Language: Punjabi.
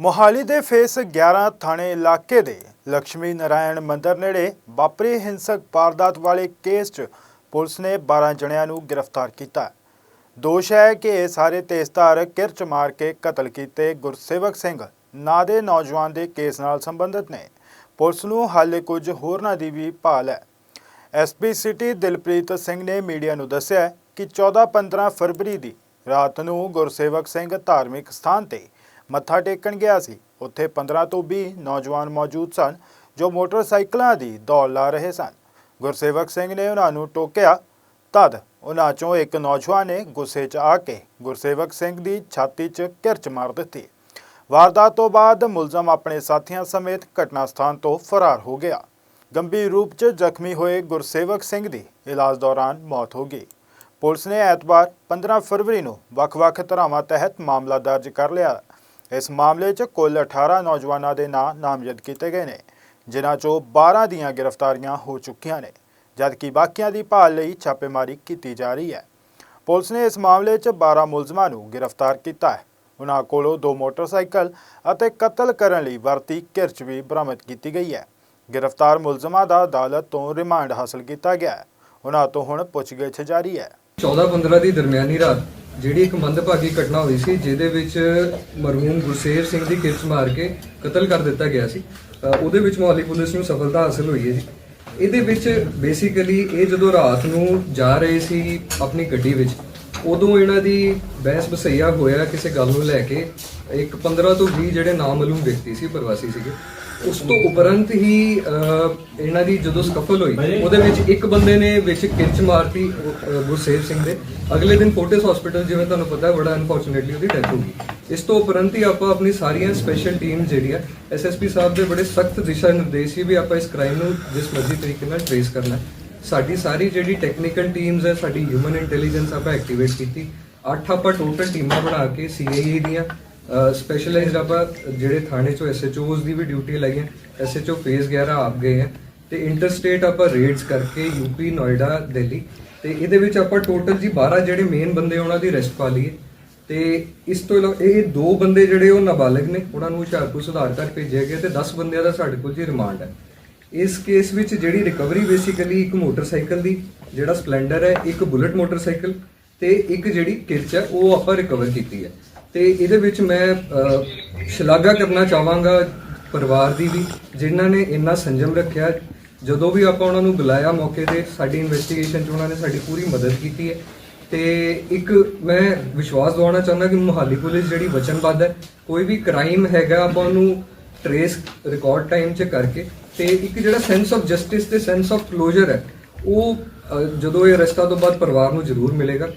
ਮੋਹਾਲੀ ਦੇ ਫੇਸ 11 ਥਾਣੇ ਇਲਾਕੇ ਦੇ ਲక్ష్ਮੀ ਨਾਰਾਇਣ ਮੰਦਿਰ ਨੇੜੇ ਵਾਪਰੀ ਹਿੰਸਕ ਵਾਰਦਾਤ ਵਾਲੇ ਕੇਸ 'ਚ ਪੁਲਿਸ ਨੇ 12 ਜਣਿਆਂ ਨੂੰ ਗ੍ਰਿਫਤਾਰ ਕੀਤਾ। ਦੋਸ਼ ਹੈ ਕਿ ਇਹ ਸਾਰੇ ਤੇਜ਼ਧਾਰ ਕਿਰਚ ਮਾਰ ਕੇ ਕਤਲ ਕੀਤੇ ਗੁਰਸੇਵਕ ਸਿੰਘ, ਨਾਂ ਦੇ ਨੌਜਵਾਨ ਦੇ ਕੇਸ ਨਾਲ ਸੰਬੰਧਿਤ ਨੇ। ਪੁਲਿਸ ਨੂੰ ਹਾਲੇ ਕੁਝ ਹੋਰਨਾਂ ਦੀ ਵੀ ਭਾਲ ਹੈ। ਐਸਪੀ ਸਿਟੀ ਦਿਲਪ੍ਰੀਤ ਸਿੰਘ ਨੇ ਮੀਡੀਆ ਨੂੰ ਦੱਸਿਆ ਕਿ 14-15 ਫਰਵਰੀ ਦੀ ਰਾਤ ਨੂੰ ਗੁਰਸੇਵਕ ਸਿੰਘ ਧਾਰਮਿਕ ਸਥਾਨ ਤੇ ਮੱਥਾ ਟੇਕਣ ਗਿਆ ਸੀ। ਉੱਥੇ 15 ਤੋਂ 20 ਨੌਜਵਾਨ ਮੌਜੂਦ ਸਨ, ਜੋ ਮੋਟਰਸਾਈਕਲਾਂ ਦੀ ਦੌੜ ਲਾ ਰਹੇ ਸਨ। ਗੁਰਸੇਵਕ ਸਿੰਘ ਨੇ ਉਹਨਾਂ ਨੂੰ ਟੋਕਿਆ, ਤਦ ਉਹਨਾਂ ਚੋਂ ਇੱਕ ਨੌਜਵਾਨ ਨੇ ਗੁੱਸੇ 'ਚ ਆ ਕੇ ਗੁਰਸੇਵਕ ਸਿੰਘ ਦੀ ਛਾਤੀ 'ਚ ਕਿਰਚ ਮਾਰ ਦਿੱਤੀ। ਵਾਰਦਾਤ ਤੋਂ ਬਾਅਦ ਮੁਲਜ਼ਮ ਆਪਣੇ ਸਾਥੀਆਂ ਸਮੇਤ ਘਟਨਾ ਸਥਾਨ ਤੋਂ ਫਰਾਰ ਹੋ ਗਿਆ। ਗੰਭੀਰ ਰੂਪ 'ਚ ਜ਼ਖਮੀ ਹੋਏ ਗੁਰਸੇਵਕ ਸਿੰਘ ਦੀ ਇਲਾਜ ਦੌਰਾਨ ਮੌਤ ਹੋ ਗਈ। ਪੁਲਿਸ ਨੇ ਐਤਵਾਰ 15 ਫਰਵਰੀ ਨੂੰ ਵੱਖ-ਵੱਖ ਧਾਰਾਵਾਂ ਤਹਿਤ ਮਾਮਲਾ ਦਰਜ ਕਰ ਲਿਆ। ਇਸ ਮਾਮਲੇ 'ਚ ਕੁੱਲ 18 ਨੌਜਵਾਨਾਂ ਦੇ ਨਾਂ ਨਾਮਜ਼ਦ ਕੀਤੇ ਗਏ ਨੇ, ਜਿਨ੍ਹਾਂ 'ਚੋਂ 12 ਦੀਆਂ ਗ੍ਰਿਫਤਾਰੀਆਂ ਹੋ ਚੁੱਕੀਆਂ ਨੇ, ਜਦਕਿ ਬਾਕੀਆਂ ਦੀ ਭਾਲ ਲਈ ਛਾਪੇਮਾਰੀ ਕੀਤੀ ਜਾ ਰਹੀ ਹੈ। ਪੁਲਿਸ ਨੇ ਇਸ ਮਾਮਲੇ 'ਚ 12 ਮੁਲਜ਼ਮਾਂ ਨੂੰ ਗ੍ਰਿਫਤਾਰ ਕੀਤਾ ਹੈ। ਉਹਨਾਂ ਕੋਲੋਂ ਦੋ ਮੋਟਰਸਾਈਕਲ ਅਤੇ ਕਤਲ ਕਰਨ ਲਈ ਵਰਤੀ ਕਿਰਚ ਵੀ ਬਰਾਮਦ ਕੀਤੀ ਗਈ ਹੈ। ਗ੍ਰਿਫਤਾਰ ਮੁਲਜ਼ਮਾਂ ਦਾ ਅਦਾਲਤ ਤੋਂ ਰਿਮਾਂਡ ਹਾਸਲ ਕੀਤਾ ਗਿਆ ਹੈ। ਉਹਨਾਂ ਤੋਂ ਹੁਣ ਪੁੱਛਗਿੱਛ ਜਾਰੀ ਹੈ। 14-15 ਦੀ ਦਰਮਿਆਨੀ ਰਾਤ ਜਿਹੜੀ ਇੱਕ ਮੰਦਭਾਗੀ ਘਟਨਾ ਹੋਈ ਸੀ, ਜਿਹਦੇ ਵਿੱਚ ਮਰਹੂਮ ਗੁਰਸੇਵ ਸਿੰਘ ਦੀ ਕਿਰਚ ਮਾਰ ਕੇ ਕਤਲ ਕਰ ਦਿੱਤਾ ਗਿਆ ਸੀ ਉਹਦੇ ਵਿੱਚ ਮੋਹਾਲੀ ਪੁਲਿਸ ਨੂੰ ਸਫਲਤਾ ਹਾਸਲ ਹੋਈ ਹੈ ਜੀ। ਇਹਦੇ ਵਿੱਚ ਬੇਸਿਕਲੀ ਇਹ ਜਦੋਂ ਰਾਤ ਨੂੰ ਜਾ ਰਹੇ ਸੀ ਆਪਣੀ ਗੱਡੀ ਵਿੱਚ, ਉਦੋਂ ਇਹਨਾਂ ਦੀ ਬਹਿਸ ਬਸਈਆ ਹੋਇਆ ਕਿਸੇ ਗੱਲ ਨੂੰ ਲੈ ਕੇ, ਇੱਕ 15 ਤੋਂ 20 ਜਿਹੜੇ ਨਾਮਲੂਮ ਵਿਅਕਤੀ ਸੀ, ਪ੍ਰਵਾਸੀ ਸੀਗੇ। ਉਸ ਤੋਂ ਉਪਰੰਤ ਹੀ ਇਹਨਾਂ ਦੀ ਜਦੋਂ ਸਕਫਲ ਹੋਈ, ਉਹਦੇ ਵਿੱਚ ਇੱਕ ਬੰਦੇ ਨੇ ਵਿੱਚ ਕਿਰਚ ਮਾਰਤੀ ਗੁਰਸੇਵ ਸਿੰਘ ਦੇ। ਅਗਲੇ ਦਿਨ ਫੋਰਟਿਸ ਹਸਪੀਟਲ ਜਿਵੇਂ ਤੁਹਾਨੂੰ ਪਤਾ ਹੈ ਬੜਾ ਅਨਫੋਰਚੂਨੇਟਲੀ ਉਹਦੀ ਡੈਥ ਹੋ ਗਈ। ਇਸ ਤੋਂ ਉਪਰੰਤ ਹੀ ਆਪਾਂ ਆਪਣੀ ਸਾਰੀਆਂ ਸਪੈਸ਼ਲ ਟੀਮ ਜਿਹੜੀ ਜਿਹੜੀਆਂ ਐਸਐਸਪੀ ਸਾਹਿਬ ਦੇ ਬੜੇ ਸਖਤ ਦਿਸ਼ਾ ਨਿਰਦੇਸ਼ ਸੀ ਵੀ ਆਪਾਂ ਇਸ ਕ੍ਰਾਈਮ ਨੂੰ ਜਿਸ ਮਰਜ਼ੀ ਤਰੀਕੇ ਨਾਲ ਟ੍ਰੇਸ ਕਰਨਾ। ਸਾਡੀ ਸਾਰੀ ਜਿਹੜੀ ਟੈਕਨੀਕਲ ਟੀਮਸ ਹੈ, ਸਾਡੀ ਹਿਊਮਨ ਇੰਟੈਲੀਜੈਂਸ ਆਪਾਂ ਐਕਟੀਵੇਟ ਕੀਤੀ। ਅੱਠ ਆਪਾਂ ਟੋਟਲ ਟੀਮਾਂ ਬਣਾ ਕੇ ਸੀਆਈਏ ਦੀਆਂ ਸਪੈਸ਼ਲਾਈਜ਼ਡ ਆਪਾਂ ਜਿਹੜੇ ਥਾਣੇ ਚੋਂ ਐਸਐਚਓਜ਼ ਦੀ ਵੀ ਡਿਊਟੀ ਲਾਈ ਲਾਈਆਂ ਐਸਐਚਓ ਫੇਜ਼ 11 ਆਪ ਗਏ ਹੈ, ਤੇ ਇੰਟਰਸਟੇਟ ਆਪਾਂ ਰੇਡਸ ਕਰਕੇ ਯੂਪੀ ਨੋਇਡਾ ਦਿੱਲੀ ਤੇ ਇਹਦੇ ਵਿੱਚ ਆਪਾਂ ਟੋਟਲ ਜੀ 12 ਜਿਹੜੇ ਮੇਨ ਬੰਦੇ ਉਹਨਾਂ ਦੀ ਰੈਸਟ ਪਾ ਲਈਏ ਤੇ ਇਸ ਤੋਂ ਇਲਾਵਾ ਇਹ ਦੋ ਬੰਦੇ ਜਿਹੜੇ ਉਹ ਨਾਬਾਲਗ ਨੇ, ਉਹਨਾਂ ਨੂੰ ਹੁਸ਼ਿਆਰਪੁਰ ਸੁਧਾਰ ਕਰ ਭੇਜਿਆ ਗਿਆ ਤੇ 10 ਬੰਦਿਆਂ ਦਾ ਸਾਡੇ ਕੋਲ ਜੀ ਰਿਮਾਂਡ ਹੈ। ਇਸ ਕੇਸ ਵਿੱਚ ਜਿਹੜੀ ਰਿਕਵਰੀ ਬੇਸਿਕਲੀ ਇੱਕ ਮੋਟਰਸਾਈਕਲ ਦੀ, ਜਿਹੜਾ ਸਪਲੈਂਡਰ ਹੈ, ਇੱਕ ਬੁਲਟ ਮੋਟਰਸਾਈਕਲ ਤੇ ਇੱਕ ਜਿਹੜੀ ਕਿਰਚ ਹੈ, ਉਹ ਆਪਾਂ ਰਿਕਵਰ ਕੀਤੀ ਹੈ। ਤੇ ਇਹਦੇ ਵਿੱਚ ਮੈਂ ਸ਼ਲਾਘਾ ਕਰਨਾ ਚਾਹਾਂਗਾ ਪਰਿਵਾਰ ਦੀ ਵੀ, ਜਿਨ੍ਹਾਂ ਨੇ ਇੰਨਾ ਸੰਜਮ ਰੱਖਿਆ। ਜਦੋਂ ਵੀ ਆਪਾਂ ਉਹਨਾਂ ਨੂੰ ਬੁਲਾਇਆ ਮੌਕੇ ਤੇ, ਸਾਡੀ ਇਨਵੈਸਟੀਗੇਸ਼ਨ 'ਚ ਉਹਨਾਂ ਨੇ ਸਾਡੀ ਪੂਰੀ ਮਦਦ ਕੀਤੀ ਹੈ। ਤੇ ਇੱਕ ਮੈਂ ਵਿਸ਼ਵਾਸ ਦਿਵਾਉਣਾ ਚਾਹੁੰਦਾ ਕਿ ਮੁਹਾਲੀ ਪੁਲਿਸ ਜਿਹੜੀ ਵਚਨਬੱਧ ਹੈ, ਕੋਈ ਵੀ ਕ੍ਰਾਈਮ ਹੈਗਾ, ਆਪਾਂ ਉਹਨੂੰ ਟਰੇਸ ਰਿਕਾਰਡ ਟਾਈਮ 'ਚ ਕਰਕੇ, ਤੇ ਇੱਕ ਜਿਹੜਾ ਸੈਂਸ ਆਫ ਜਸਟਿਸ ਤੇ ਸੈਂਸ ਆਫ ਕਲੋਜ਼ਰ ਹੈ, ਉਹ ਜਦੋਂ ਇਹ ਰਸਤਾ ਤੋਂ ਬਾਅਦ ਪਰਿਵਾਰ ਨੂੰ ਜ਼ਰੂਰ ਮਿਲੇਗਾ।